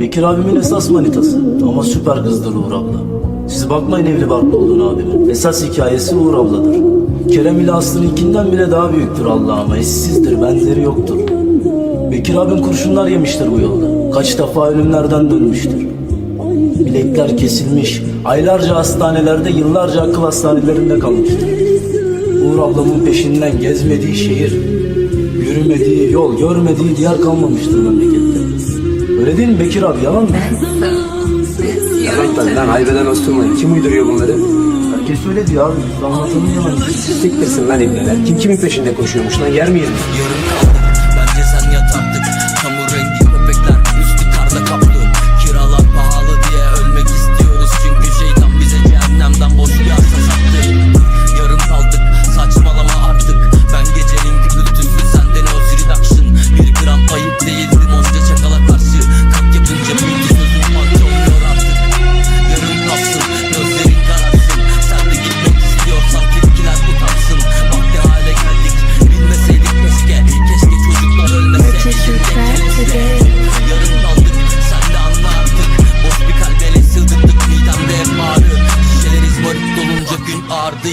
Bekir abimin esas manitası. Ama süper kızdır Uğur abla. Siz bakmayın evli barklı olduğunu abimin. Esas hikayesi Uğur abladır. Kerem ile Aslı'nınkinden bile daha büyüktür Allah'ıma. Eşsizdir, benzeri yoktur. Bekir abim kurşunlar yemiştir bu yolda. Kaç defa ölümlerden dönmüştür. Bilekler kesilmiş, aylarca hastanelerde, yıllarca akıl hastanelerinde kalmıştır. Uğur ablamın peşinden gezmediği şehir, yürümediği yol, görmediği diyar kalmamıştır memlekette. Öyle değil mi Bekir abi, yalan mı? Yalan lan haybeden osturmayın. Kim uyduruyor bunları? Herkes öyle diyor abi, biz anlatalım yalan. Siktirsin lan ibneler. Kim kimin peşinde koşuyormuş lan yer miyiz biz?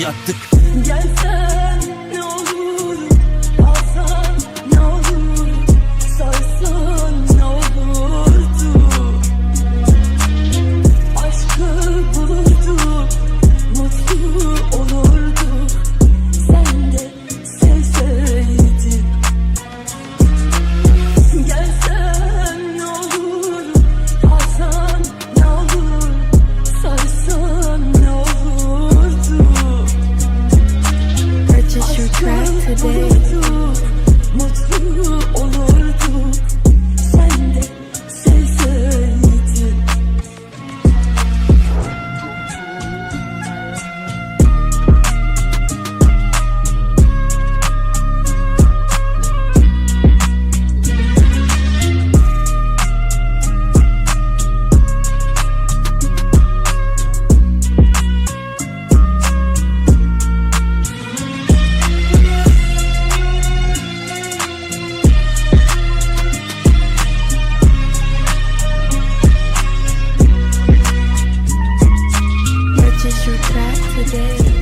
yattık. Gelsen today.